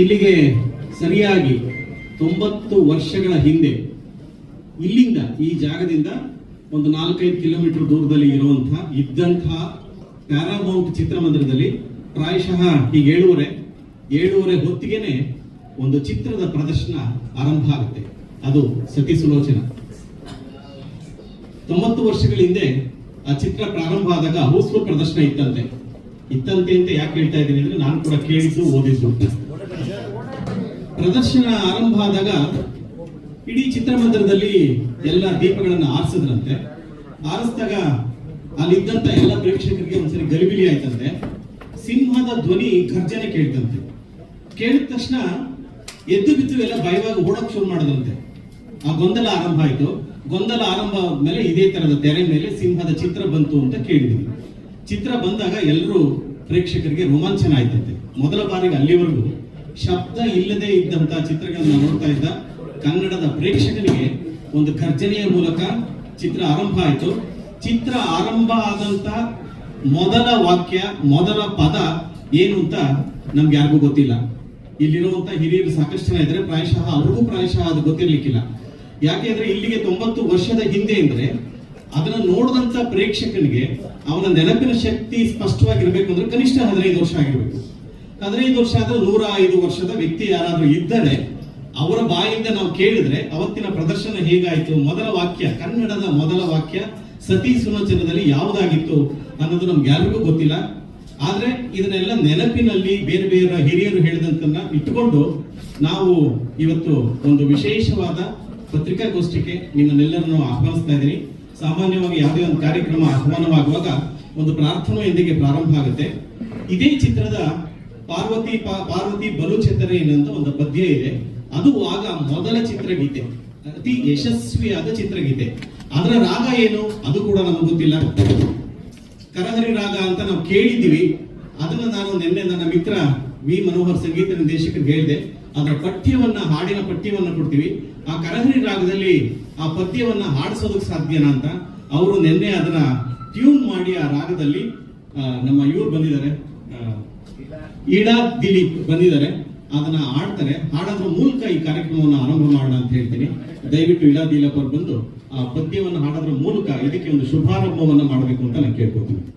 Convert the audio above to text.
ಇಲ್ಲಿಗೆ ಸರಿಯಾಗಿ ತೊಂಬತ್ತು ವರ್ಷಗಳ ಹಿಂದೆ ಇಲ್ಲಿಂದ ಈ ಜಾಗದಿಂದ ಒಂದು ನಾಲ್ಕೈದು ಕಿಲೋಮೀಟರ್ ದೂರದಲ್ಲಿ ಇರುವಂತಹ ಇದ್ದಂತಹ ಪ್ಯಾರಾಮೌಂಟ್ ಚಿತ್ರಮಂದಿರದಲ್ಲಿ ಪ್ರಾಯಶಃ ಈಗ ಏಳುವರೆ ಏಳುವರೆ ಹೊತ್ತಿಗೆನೆ ಒಂದು ಚಿತ್ರದ ಪ್ರದರ್ಶನ ಆರಂಭ ಆಗುತ್ತೆ. ಅದು ಸತಿ ಸುಲೋಚನ. ತೊಂಬತ್ತು ವರ್ಷಗಳ ಹಿಂದೆ ಆ ಚಿತ್ರ ಪ್ರಾರಂಭ ಆದಾಗ ಹೌಸ್ಫುಲ್ ಪ್ರದರ್ಶನ ಇತ್ತಂತೆ. ಇತ್ತಂತೆ ಅಂತ ಯಾಕೆ ಹೇಳ್ತಾ ಇದ್ದೀನಿ ಅಂದ್ರೆ ನಾನು ಕೂಡ ಕೇಳಿದ್ದು ಓದಿದ್ದು ಪ್ರದರ್ಶನ ಆರಂಭ ಆದಾಗ ಇಡೀ ಚಿತ್ರಮಂದಿರದಲ್ಲಿ ಎಲ್ಲ ದೀಪಗಳನ್ನು ಆರಿಸಿದ್ರಂತೆ. ಆರಿಸಿದಾಗ ಅಲ್ಲಿದ್ದಂತ ಎಲ್ಲ ಪ್ರೇಕ್ಷಕರಿಗೆ ಒಂದ್ಸರಿ ಗಲಿಬಿಲಿ ಆಯ್ತಂತೆ. ಸಿಂಹದ ಧ್ವನಿ ಗರ್ಜನೆ ಕೇಳ್ತಂತೆ. ಕೇಳಿದ ತಕ್ಷಣ ಎದ್ದು ಬಿದ್ದು ಎಲ್ಲ ಭಯವಾಗಿ ಓಡಕ್ ಶುರು ಮಾಡಿದಂತೆ ಆ ಗೊಂದಲ ಆರಂಭ ಆಯ್ತು. ಗೊಂದಲ ಆರಂಭ ಆದ್ಮೇಲೆ ಇದೇ ತರದ ತೆರೆ ಮೇಲೆ ಸಿಂಹದ ಚಿತ್ರ ಬಂತು ಅಂತ ಕೇಳಿದ್ವಿ. ಚಿತ್ರ ಬಂದಾಗ ಎಲ್ಲರೂ ಪ್ರೇಕ್ಷಕರಿಗೆ ರೋಮಾಂಚನ ಆಯ್ತಂತೆ. ಮೊದಲ ಬಾರಿಗೆ ಅಲ್ಲಿವರೆಗೂ ಶಬ್ದ ಇಲ್ಲದೆ ಇದ್ದಂತಹ ಚಿತ್ರಗಳನ್ನು ನೋಡ್ತಾ ಇದ್ದ ಕನ್ನಡದ ಪ್ರೇಕ್ಷಕನಿಗೆ ಒಂದು ಖರ್ಜನೆಯ ಮೂಲಕ ಚಿತ್ರ ಆರಂಭ ಆಯಿತು. ಚಿತ್ರ ಆರಂಭ ಆದಂತ ಮೊದಲ ವಾಕ್ಯ, ಮೊದಲ ಪದ ಏನು ಅಂತ ನಮ್ಗೆ ಯಾರಿಗೂ ಗೊತ್ತಿಲ್ಲ. ಇಲ್ಲಿರುವಂತ ಹಿರಿಯರು ಸಾಕಷ್ಟು ಜನ ಇದ್ರೆ ಪ್ರಾಯಶಃ ಅವ್ರಿಗೂ ಪ್ರಾಯಶಃ ಅದು ಗೊತ್ತಿರ್ಲಿಕ್ಕಿಲ್ಲ. ಯಾಕೆಂದ್ರೆ ಇಲ್ಲಿಗೆ ತೊಂಬತ್ತು ವರ್ಷದ ಹಿಂದೆ ಅಂದ್ರೆ ಅದನ್ನ ನೋಡಿದಂತ ಪ್ರೇಕ್ಷಕನಿಗೆ ಅವನ ನೆನಪಿನ ಶಕ್ತಿ ಸ್ಪಷ್ಟವಾಗಿರ್ಬೇಕು ಅಂದ್ರೆ ಕನಿಷ್ಠ ಹದಿನೈದು ವರ್ಷ ಆಗಿರ್ಬೇಕು. ಹದಿನೈದು ವರ್ಷ ಆದ್ರೆ ನೂರ ಐದು ವರ್ಷದ ವ್ಯಕ್ತಿ ಯಾರಾದ್ರೂ ಇದ್ದರೆ ಅವರ ಬಾಯಿಂದ ನಾವು ಕೇಳಿದ್ರೆ ಅವತ್ತಿನ ಪ್ರದರ್ಶನ ಹೇಗಾಯಿತು? ಮೊದಲ ವಾಕ್ಯ, ಕನ್ನಡದ ಮೊದಲ ವಾಕ್ಯ ಸತಿ ಸುನಚನದಲ್ಲಿ ಯಾವುದಾಗಿತ್ತು ಅನ್ನೋದು ನಮ್ಗೆ ಯಾರಿಗೂ ಗೊತ್ತಿಲ್ಲ. ಆದ್ರೆ ಇದನ್ನೆಲ್ಲ ನೆನಪಿನಲ್ಲಿ ಬೇರೆ ಬೇರೆ ಹಿರಿಯರು ಹೇಳಿದಂತನ್ನ ಇಟ್ಟುಕೊಂಡು ನಾವು ಇವತ್ತು ಒಂದು ವಿಶೇಷವಾದ ಪತ್ರಿಕಾಗೋಷ್ಠಿಗೆ ನಿಮ್ಮನ್ನೆಲ್ಲರನ್ನು ಆಹ್ವಾನಿಸ್ತಾ ಇದ್ದೀನಿ. ಸಾಮಾನ್ಯವಾಗಿ ಯಾವುದೇ ಒಂದು ಕಾರ್ಯಕ್ರಮ ಆಹ್ವಾನವಾಗುವಾಗ ಒಂದು ಪ್ರಾರ್ಥನೆಯೊಂದಿಗೆ ಪ್ರಾರಂಭ ಆಗುತ್ತೆ. ಇದೇ ಚಿತ್ರದ ಪಾರ್ವತಿ ಪಾರ್ವತಿ ಬಲು ಚಿತ್ರ ಅಂತ ಒಂದು ಪದ್ಯ ಇದೆ. ಅದು ಆಗ ಮೊದಲ ಚಿತ್ರಗೀತೆ. ಅತಿ ಯಶಸ್ವಿಯಾದ ಚಿತ್ರಗೀತೆ. ಅದರ ರಾಗ ಏನು? ಅದು ಕೂಡ ನಮ್ಗೆ ಗೊತ್ತಿಲ್ಲ. ಕರಹರಿ ರಾಗ ಅಂತ ನಾವು ಕೇಳಿದ್ದೀವಿ. ಅದನ್ನ ನಾನು ನಿನ್ನೆ ನನ್ನ ಮಿತ್ರ ವಿ. ಮನೋಹರ್ ಸಂಗೀತ ನಿರ್ದೇಶಕರಿಗೆ ಹೇಳಿದೆ. ಅದರ ಪಠ್ಯವನ್ನ, ಹಾಡಿನ ಪಠ್ಯವನ್ನ ಕೊಡ್ತೀವಿ. ಆ ಕರಹರಿ ರಾಗದಲ್ಲಿ ಆ ಪದ್ಯವನ್ನ ಹಾಡಿಸೋದಕ್ಕೆ ಸಾಧ್ಯನಾ ಅಂತ ಅವರು ನಿನ್ನೆ ಅದನ್ನ ಟ್ಯೂನ್ ಮಾಡಿ ಆ ರಾಗದಲ್ಲಿ ನಮ್ಮ ಇವ್ರು ಬಂದಿದ್ದಾರೆ. ಈಡಾ ದಿಲೀಪ್ ಬಂದಿದ್ದಾರೆ. ಅದನ್ನ ಹಾಡ್ತಾರೆ. ಹಾಡೋದ್ರ ಮೂಲಕ ಈ ಕಾರ್ಯಕ್ರಮವನ್ನು ಆರಂಭ ಮಾಡೋಣ ಅಂತ ಹೇಳ್ತೀನಿ. ದಯವಿಟ್ಟು ಇಡಾ ದಿಲೀಪ್ ಅವ್ರು ಬಂದು ಆ ಪದ್ಯವನ್ನು ಹಾಡೋದ್ರ ಮೂಲಕ ಇದಕ್ಕೆ ಒಂದು ಶುಭಾರಂಭವನ್ನು ಮಾಡಬೇಕು ಅಂತ ನಾನು ಕೇಳ್ಕೊತೀನಿ